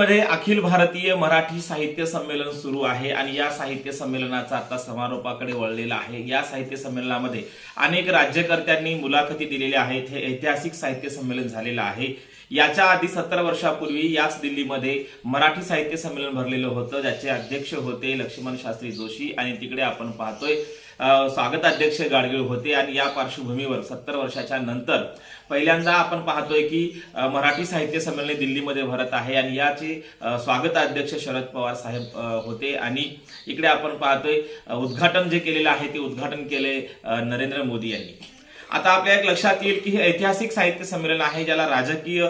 मध्ये अखिल भारतीय मराठी साहित्य संमेलन सुरू आहे आणि या साहित्य संमेलनाचा आता समारोपाकडे वळलेला आहे. या साहित्य संमेलनामध्ये अनेक राज्यकर्त्यांनी मुलाखती दिलेल्या आहेत. हे ऐतिहासिक साहित्य संमेलन झालेलं आहे. याच्या आधी सत्तर वर्षापूर्वी याच दिल्लीमध्ये मराठी साहित्य संमेलन भरलेलं होतं ज्याचे अध्यक्ष होते लक्ष्मण शास्त्री जोशी आणि तिकडे आपण पाहतोय स्वागत अध्यक्ष गाडगीळ होते आणि या पार्श्वभूमीवर सत्तर वर्षाच्या नंतर पहिल्यांदा आपण पाहतोय की मराठी साहित्य संमेलन दिल्लीमध्ये भरत आहे आणि याचे स्वागत अध्यक्ष शरद पवार साहेब होते आणि इकडे आपण पाहतोय उद्घाटन जे केलेलं आहे ते उद्घाटन केले नरेंद्र मोदी यांनी. आता आपल्या एक लक्षात येईल की हे ऐतिहासिक साहित्य संमेलन आहे ज्याला राजकीय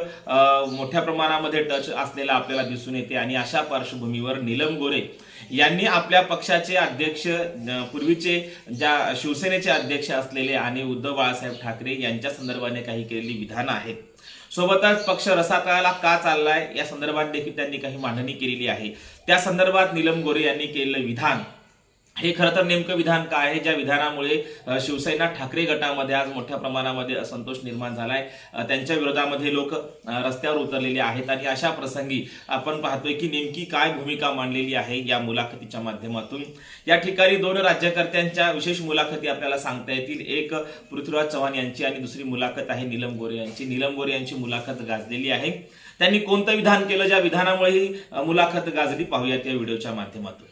मोठ्या प्रमाणामध्ये टच असलेला आपल्याला दिसून येते. आणि अशा पार्श्वभूमीवर नीलम गोरे यांनी आपल्या पक्षाचे अध्यक्ष पूर्वीचे ज्या शिवसेनेचे अध्यक्ष असलेले आणि उद्धव बाळासाहेब ठाकरे यांच्या संदर्भाने काही केलेली विधानं आहेत. सोबतच पक्ष रसातळाला का चाललाय या संदर्भात देखील त्यांनी काही मांडणी केलेली आहे. त्या संदर्भात नीलम गोरे यांनी केलेलं विधान हे खरं तर नेमकं विधान काय आहे? ज्या विधानामुळे शिवसेना ठाकरे गटामध्ये आज मोठ्या प्रमाणामध्ये असंतोष निर्माण झालाय. त्यांच्या विरोधामध्ये लोक रस्त्यावर उतरलेले आहेत आणि अशा प्रसंगी आपण पाहतोय की नेमकी काय भूमिका मांडलेली आहे या मुलाखतीच्या माध्यमातून. या ठिकाणी दोन राज्यकर्त्यांच्या विशेष मुलाखती आपल्याला सांगता येतील. एक पृथ्वीराज चव्हाण यांची आणि दुसरी मुलाखत आहे नीलम गोरे यांची. नीलम गोरे यांची मुलाखत गाजलेली आहे. त्यांनी कोणतं विधान केलं? ज्या विधानामुळे ही मुलाखत गाजली पाहूयात या व्हिडिओच्या माध्यमातून.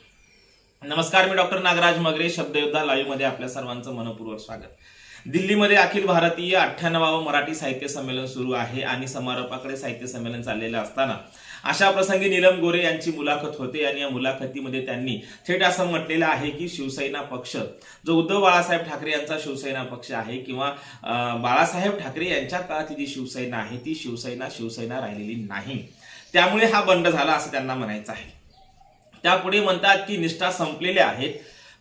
नमस्कार मी डॉक्टर नागराज मगरे शब्दयोद्धा लाईव्हमध्ये आपल्या सर्वांचं मनपूर्वक स्वागत. दिल्लीमध्ये अखिल भारतीय अठ्ठ्याण्णवावं मराठी साहित्य संमेलन सुरू आहे आणि समारोपाकडे साहित्य संमेलन चाललेलं असताना अशा प्रसंगी नीलम गोरे यांची मुलाखत होते आणि या मुलाखतीमध्ये त्यांनी थेट असं म्हटलेलं आहे की शिवसेना पक्ष जो उद्धव बाळासाहेब ठाकरे यांचा शिवसेना पक्ष आहे किंवा बाळासाहेब ठाकरे यांच्या काळात जी शिवसेना आहे ती शिवसेना शिवसेना राहिलेली नाही. त्यामुळे हा बंड झाला असं त्यांना म्हणायचं आहे. त्यापुढे म्हणतात की निष्ठा संपलेल्या आहेत.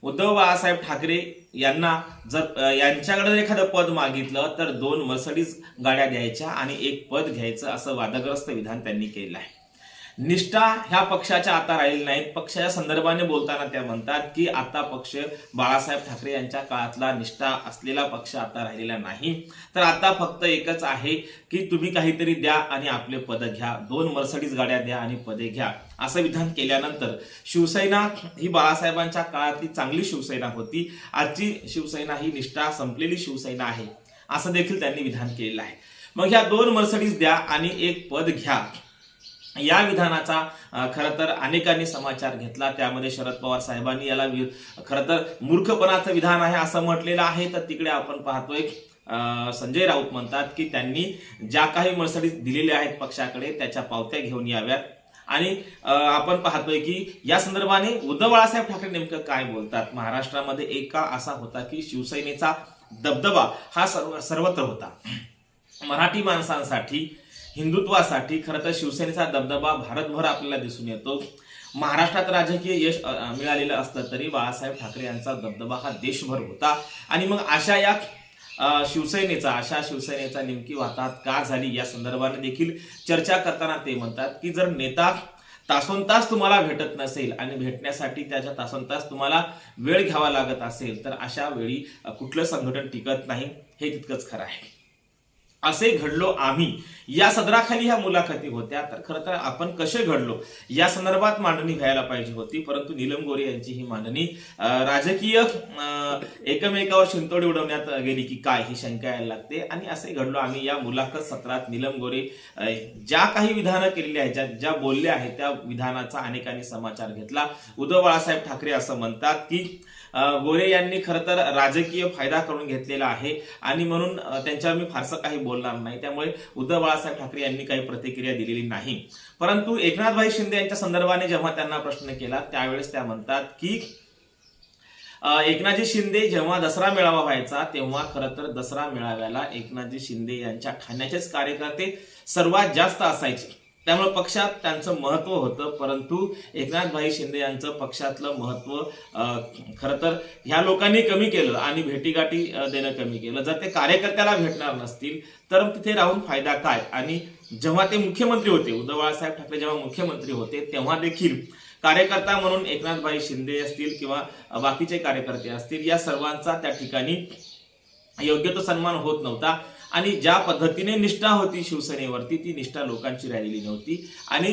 उद्धव बाळासाहेब ठाकरे यांना जर यांच्याकडे जर एखादं पद मागितलं तर दोन मर्सडीज गाड्या द्यायच्या आणि एक पद घ्यायचं असं वादग्रस्त विधान त्यांनी केलं आहे. निष्ठा ह्या पक्षाच्या आता राहिली नाहीत. पक्षाच्या संदर्भाने बोलताना त्या म्हणतात की आता पक्ष बाळासाहेब ठाकरे यांच्या काळातला निष्ठा असलेला पक्ष आता राहिलेला नाही. तर आता फक्त एकच आहे की तुम्ही काहीतरी द्या आणि आपले पद घ्या. दोन मर्सडीज गाड्या द्या आणि पदे घ्या. असं विधान केल्यानंतर शिवसेना ही बाळासाहेबांच्या काळातली चांगली शिवसेना होती. आजची शिवसेना ही निष्ठा संपलेली शिवसेना आहे. असं देखील त्यांनी विधान केलेलं आहे. मग ह्या दोन मर्सडीज द्या आणि एक पद घ्या. या विधानाचा खरं तर अनेकांनी समाचार घेतला. त्यामध्ये शरद पवार साहेबांनी याला वि- खरं तर मूर्खपणाचं विधान आहे असं म्हटलेलं आहे. तर तिकडे आपण पाहतोय संजय राऊत म्हणतात की त्यांनी ज्या काही मर्सडीज दिलेल्या आहेत पक्षाकडे त्याच्या पावत्या घेऊन याव्यात. आणि आपण पाहतोय की या संदर्भाने उद्धव बाळासाहेब ठाकरे नेमकं काय बोलतात? महाराष्ट्रामध्ये एक काळ असा होता की शिवसेनेचा दबदबा हा सर्व सर्वत्र होता. मराठी माणसांसाठी हिंदुत्वासाठी खरं तर शिवसेनेचा दबदबा भारतभर आपल्याला दिसून येतो. महाराष्ट्रात राजकीय यश मिळालेलं असलं तरी बाळासाहेब ठाकरे यांचा दबदबा हा देशभर होता. आणि मग अशा या शिवसेनेचा अशा शिवसेनेचा नेमकी वाताहत का झाली या संदर्भाने देखील चर्चा करताना ते म्हणतात की जर नेता तासोन तास तुम्हाला भेटत नसेल आणि भेटण्यासाठी त्याच्या तासोन तास तुम्हाला वेळ घ्यावा लागत असेल तर अशा वेळी कुठलं संघटन टिकत नाही हे तितकंच खरं आहे. असे घडलो आम्ही. या सदराखाली ह्या मुलाखती होत्या. तर खरं तर आपण कसे घडलो? या संदर्भात मांडणी घ्यायला पाहिजे होती. परंतु नीलम गोरे यांची ही मांडणी राजकीय अं, एकमेकावर शिंतोडी उडवण्यात गेली की काय ही शंका यायला लागते. आणि असे घडलो आम्ही या मुलाखत सत्रात. नीलम गोरे ज्या काही विधानं केलेली आहेत ज्या ज्या बोलल्या आहेत त्या विधानाचा अनेकांनी समाचार घेतला. उद्धव बाळासाहेब ठाकरे असं म्हणतात की गोरे यांनी खरं तर राजकीय फायदा करून घेतलेला आहे. आणि म्हणून त्यांच्यावर मी फारसं काही बोलणार नाही. त्यामुळे उद्धव बाळासाहेब ठाकरे यांनी काही प्रतिक्रिया दिलेली नाही. परंतु एकनाथभाई शिंदे यांच्या संदर्भाने जेव्हा त्यांना प्रश्न केला त्यावेळेस त्या म्हणतात की एकनाथजी शिंदे जेव्हा दसरा मेळावा व्हायचा तेव्हा खरं तर दसरा मेळाव्याला एकनाथजी शिंदे यांच्या ठाण्याचेच कार्यकर्ते सर्वात जास्त असायचे. त्यामुळे पक्षात त्यांचं महत्त्व होतं परंतु एकनाथभाई शिंदे यांचं पक्षातलं महत्त्व खरं तर ह्या लोकांनी कमी केलं आणि भेटीगाठी देणं कमी केलं. जर ते कार्यकर्त्याला भेटणार नसतील तर तिथे राहून फायदा काय? आणि जेव्हा ते मुख्यमंत्री होते उद्धव बाळासाहेब ठाकरे जेव्हा मुख्यमंत्री होते तेव्हा देखील कार्यकर्ता म्हणून एकनाथभाई शिंदे असतील किंवा बाकीचे कार्यकर्ते असतील या सर्वांचा त्या ठिकाणी योग्य तो सन्मान होत नव्हता. आणि ज्या पद्धतीने निष्ठा होती शिवसेनेवरती ती निष्ठा लोकांची राहिलेली नव्हती. आणि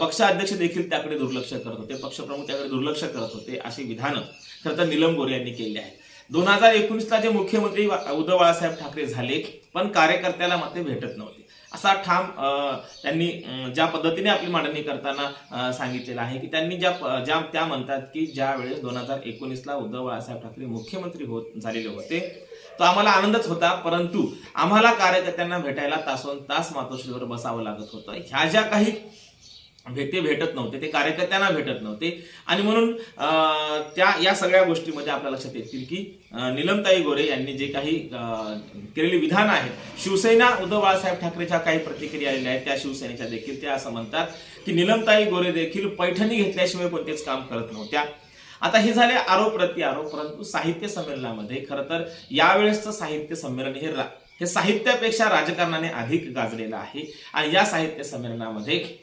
पक्षाध्यक्ष देखील त्याकडे दुर्लक्ष करत होते पक्षप्रमुख त्याकडे दुर्लक्ष करत होते अशी विधानं खरं तर निलम गोरे यांनी केली आहेत. दोन हजार एकोणीसला जे मुख्यमंत्री उद्धव बाळासाहेब ठाकरे झाले पण कार्यकर्त्याला मात्र भेटत नव्हते. असा ठाम त्यांनी ज्या पद्धतीने आपली मांडणी करताना सांगितलेलं आहे की त्यांनी ज्या ज्या त्या म्हणतात की ज्या वेळेस दोन हजार एकोणीसला उद्धव बाळासाहेब ठाकरे मुख्यमंत्री होत झालेले होते तो आम्हाला आनंदच होता परंतु आम्हाला कार्यकर्त्यांना भेटायला तासोन तास मातोश्रीवर बसावं लागत होतं. ह्या ज्या काही भेटे भेटत नव्हते ते कार्यकर्त्यांना भेटत नव्हते. आणि म्हणून अं, त्या या सगळ्या गोष्टीमध्ये आपल्या लक्षात येतील की निलमताई गोरे यांनी जे काही अं, केलेली विधान आहेत शिवसेना उद्धव बाळासाहेब ठाकरेच्या काही प्रतिक्रिया आलेल्या आहेत त्या शिवसेनेच्या देखील त्या असं म्हणतात की निलमताई गोरे देखील पैठणी घेतल्याशिवाय कोणतेच काम करत नव्हत्या. आता हे झाले आरोप प्रत्यारोप परंतु साहित्य संमेलनामध्ये खरं तर यावेळेसचं साहित्य संमेलन हे रा- हे साहित्यापेक्षा राजकारणाने अधिक गाजलेलं आहे. आणि या साहित्य संमेलनामध्ये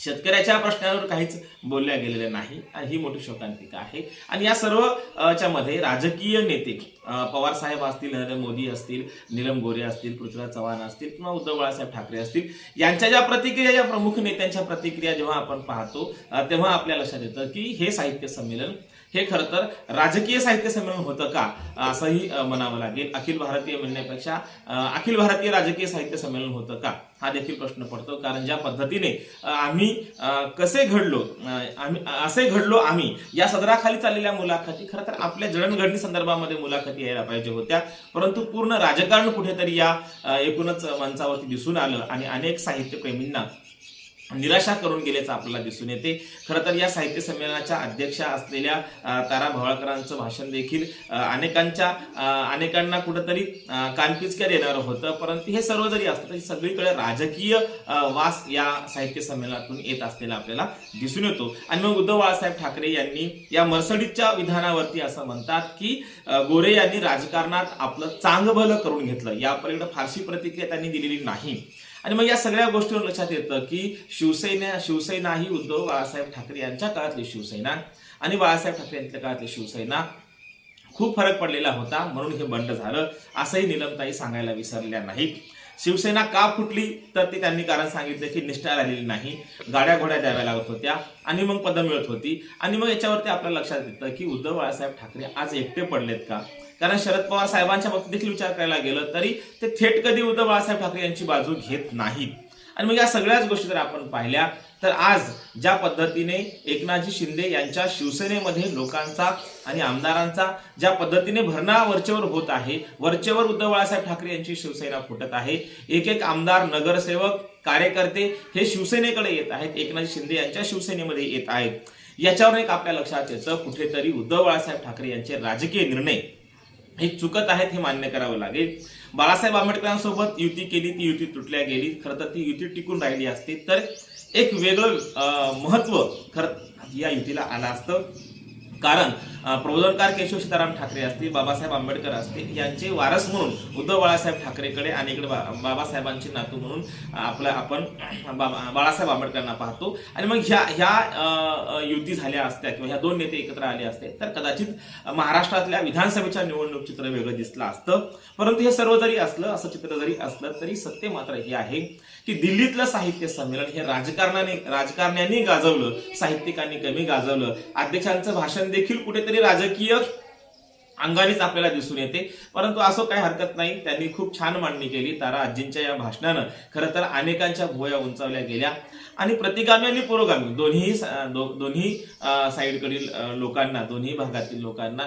शेतकऱ्याच्या प्रश्नावर काहीच बोलल्या गेलेलं नाही. आणि ही मोठी शोकांतिका आहे. आणि या सर्व च्यामध्ये च्या मध्ये राजकीय नेते पवार साहेब असतील नरेंद्र मोदी असतील नीलम गोरे असतील पृथ्वीराज चव्हाण असतील किंवा उद्धव बाळासाहेब ठाकरे असतील यांच्या ज्या प्रतिक्रिया या प्रमुख नेत्यांच्या प्रतिक्रिया जेव्हा आपण पाहतो तेव्हा आपल्या लक्षात येतं की हे साहित्य संमेलन हे खरं तर राजकीय साहित्य संमेलन होतं का? असंही म्हणावं लागेल. अखिल भारतीय म्हणण्यापेक्षा अखिल भारतीय राजकीय साहित्य संमेलन होतं का? हा देखील प्रश्न पडतो. कारण ज्या पद्धतीने आम्ही कसे घडलो आम्ही असे घडलो आम्ही या सदराखाली चाललेल्या मुलाखती खरं तर आपल्या जडणघडणी संदर्भामध्ये मुलाखती यायला पाहिजे होत्या. परंतु पूर्ण राजकारण कुठेतरी या एकूणच मंचावरती दिसून आलं आणि अनेक साहित्यप्रेमींना निराशा करून गेल्याचं आपल्याला दिसून येते. खरं तर या साहित्य संमेलनाच्या अध्यक्षा असलेल्या तारा भवाळकरांचं भाषण देखील अनेकांच्या अनेकांना कुठंतरी कानपिचकर येणार होतं. परंतु हे सर्व जरी असतं तरी सगळीकडे राजकीय वास या साहित्य संमेलनातून येत असलेला आपल्याला दिसून येतो. आणि मग उद्धव बाळासाहेब ठाकरे यांनी या मर्सडीजच्या विधानावरती असं म्हणतात की गोरे यांनी राजकारणात आपलं चांगभलं करून घेतलं. यापलीकडे फारशी प्रतिक्रिया त्यांनी दिलेली नाही. आणि मग या सगळ्या गोष्टीवर लक्षात येतं की शिवसेना शिवसेना ही उद्धव बाळासाहेब ठाकरे यांच्या काळातली शिवसेना आणि बाळासाहेब ठाकरे यांच्या काळातली शिवसेना खूप फरक पडलेला होता म्हणून हे बंड झालं असंही निलमताई सांगायला विसरल्या नाहीत. शिवसेना का फुटली? तर ते त्यांनी कारण सांगितलं की निष्ठा राहिलेली नाही गाड्या घोड्या द्याव्या लागत होत्या आणि मग पदं मिळत होती. आणि मग याच्यावरती आपल्या लक्षात येतं की उद्धव बाळासाहेब ठाकरे आज एकटे पडलेत का? कारण शरद पवार साहेबांच्या बाबतीत देखील विचार करायला गेलं तरी ते थेट कधी उद्धव बाळासाहेब ठाकरे यांची बाजू घेत नाहीत. आणि मग या सगळ्याच गोष्टी जर आपण पाहिल्या तर आज ज्या पद्धतीने एकनाथजी शिंदे यांच्या शिवसेनेमध्ये लोकांचा आणि आमदारांचा ज्या पद्धतीने भरणा वरचेवर होत आहे वरचेवर उद्धव बाळासाहेब ठाकरे यांची शिवसेना फुटत आहे एक एक आमदार नगरसेवक कार्यकर्ते हे शिवसेनेकडे येत आहेत एकनाथ शिंदे यांच्या शिवसेनेमध्ये येत आहेत. याच्यावर एक आपल्या लक्षात येतं कुठेतरी उद्धव बाळासाहेब ठाकरे यांचे राजकीय निर्णय हे चुकत आहेत हे मान्य करावं लागेल. बाळासाहेब आंबेडकरांसोबत युती केली ती युती तुटल्या गेली. खरं तर ती युती टिकून राहिली असती. तर एक वेगळं महत्त्व खरं या युतीला आलं असतं. कारण प्रबोधनकार केशव सीताराम ठाकरे असतील बाबासाहेब आंबेडकर असतील यांचे वारस म्हणून उद्धव बाळासाहेब ठाकरेकडे आणि इकडे बा- बाबासाहेबांचे नातू म्हणून आपलं आपण बाळासाहेब आंबेडकरांना पाहतो. आणि मग ह्या ह्या युती झाल्या असत्या किंवा ह्या दोन नेते एकत्र आले असते तर कदाचित महाराष्ट्रातल्या विधानसभेच्या निवडणूक चित्र वेगळं दिसलं असतं. परंतु हे सर्व जरी असलं असं चित्र जरी असलं तरी सत्य मात्र हे आहे. की दिल्लीतलं साहित्य संमेलन हे राजकारणाने राजकारण्यांनी गाजवलं साहित्यिकांनी कमी गाजवलं. अध्यक्षांचं भाषण देखील कुठेतरी राजकीय अंगानेच आपल्याला दिसून येते. परंतु असं काही हरकत नाही. त्यांनी खूप छान मांडणी केली. तारा आजींच्या या भाषणानं. खरं तर अनेकांच्या भोया उंचावल्या गेल्या. आणि प्रतिगामी आणि पुरोगामी दोन्ही दो- दोन्ही साईडकडील लोकांना दोन्ही भागातील लोकांना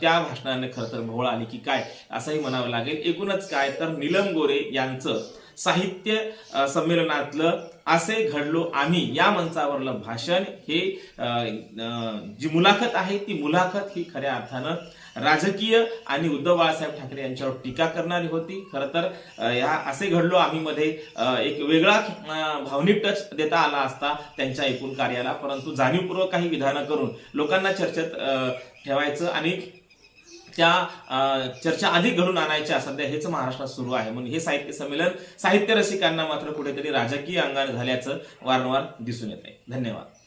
त्या भाषणाने खरं तर भोवळ आली की काय असंही म्हणावं लागेल. एकूणच काय तर नीलम गोरे यांचं साहित्य संमेलनातलं असे घडलो आम्ही. या मंचावरलं भाषण हे जी मुलाखत आहे ती मुलाखत ही खऱ्या अर्थानं राजकीय आणि उद्धव बाळासाहेब ठाकरे यांच्यावर टीका करणारी होती. खरं तर या असे घडलो आम्ही मध्ये एक वेगळा भावनिक टच देता आला असता त्यांच्या एकूण कार्याला. परंतु जाणीवपूर्वक काही विधानं करून लोकांना चर्चेत ठेवायचं आणि त्या अं, चर्चा अधिक घडून आणायच्या सध्या हेच महाराष्ट्रात सुरू आहे. म्हणून हे साहित्य संमेलन साहित्य रसिकांना मात्र कुठेतरी राजकीय अंगाने झाल्याचं वारंवार दिसून येत आहे धन्यवाद.